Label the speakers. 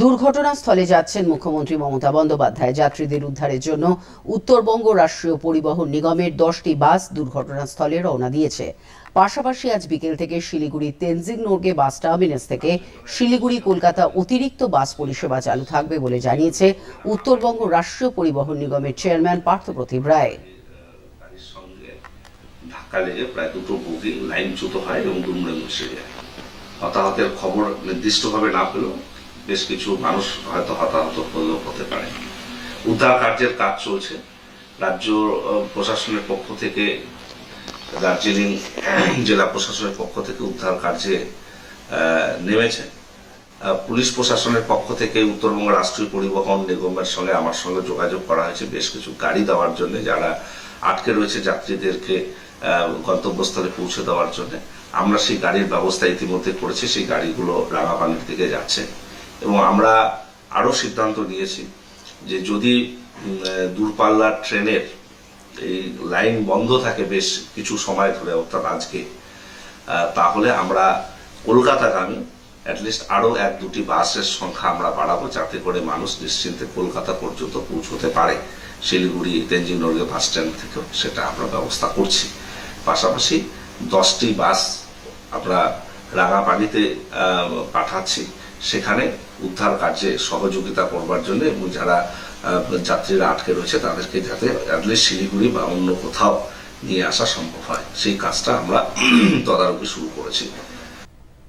Speaker 1: দুর্ঘটনাস্থলে যাচ্ছেন মুখ্যমন্ত্রী মমতা বন্দ্যোপাধ্যায়। যাত্রীদের উদ্ধারের জন্য উত্তরবঙ্গ রাষ্ট্রীয় পরিবহন নিগমের দশটি বাস দুর্ঘটনাস্থলে রওনা দিয়েছে। পাশাপাশি আজ বিকেল থেকে শিলিগুড়ি তেনজিং নোরগে বাস টার্মিনাস থেকে শিলিগুড়ি কলকাতা অতিরিক্ত বাস পরিষেবা চালু থাকবে বলে জানিয়েছে উত্তরবঙ্গ রাষ্ট্রীয় পরিবহন নিগমের চেয়ারম্যান পার্থপ্রতিম রায়।
Speaker 2: ধাক্কা লেগে প্রায় দুটো লাইনচ্যুত হয় এবং দুমড়ে মুছে যায়। হতাহতের খবর নির্দিষ্টভাবে না পেলেও বেশ কিছু মানুষ হয়তো হতাহত হতে পারে। উদ্ধার কার্যের কাজ চলছে। রাজ্য প্রশাসনের পক্ষ থেকে, দার্জিলিং, জেলা প্রশাসনের পক্ষ থেকে উদ্ধার কার্যে নেমেছে। পুলিশ প্রশাসনের পক্ষ থেকে উত্তরবঙ্গ রাষ্ট্রীয় পরিবহন নিগমের সঙ্গে আমার সঙ্গে যোগাযোগ করা হয়েছে বেশ কিছু গাড়ি দেওয়ার জন্য, যারা আটকে রয়েছে যাত্রীদেরকে গন্তব্যস্থলে পৌঁছে দেওয়ার জন্য। আমরা সেই গাড়ির ব্যবস্থা ইতিমধ্যে করেছি। সেই গাড়িগুলো রাঙাপানির দিকে যাচ্ছে। এবং আমরা আরও সিদ্ধান্ত নিয়েছি যে যদি দূরপাল্লার ট্রেনের এই লাইন বন্ধ থাকে বেশ কিছু সময় ধরে, অর্থাৎ আজকে তাহলে আমরা কলকাতাগামী অ্যাটলিস্ট আরও এক দুটি বাসের সংখ্যা আমরা বাড়াবো যাতে করে মানুষ নিশ্চিন্তে কলকাতা পর্যন্ত পৌঁছতে পারে। শিলিগুড়ি তেঞ্জিং নর্গে বাস স্ট্যান্ড থেকেও সেটা আমরা ব্যবস্থা করছি। পাশাপাশি দশটি বাস আমরা রাঙাপানিতে পাঠাচ্ছি। সেখানে উদ্ধার কার্যে সহযোগিতা করবার জন্য এবং যারা যাত্রীরা আটকে রয়েছে তাদেরকে যাতে অ্যাটলিস্ট শিলিগুড়ি বা অন্য কোথাও নিয়ে আসা সম্ভব হয়। সেই কাজটা আমরা তদারকি শুরু করেছি।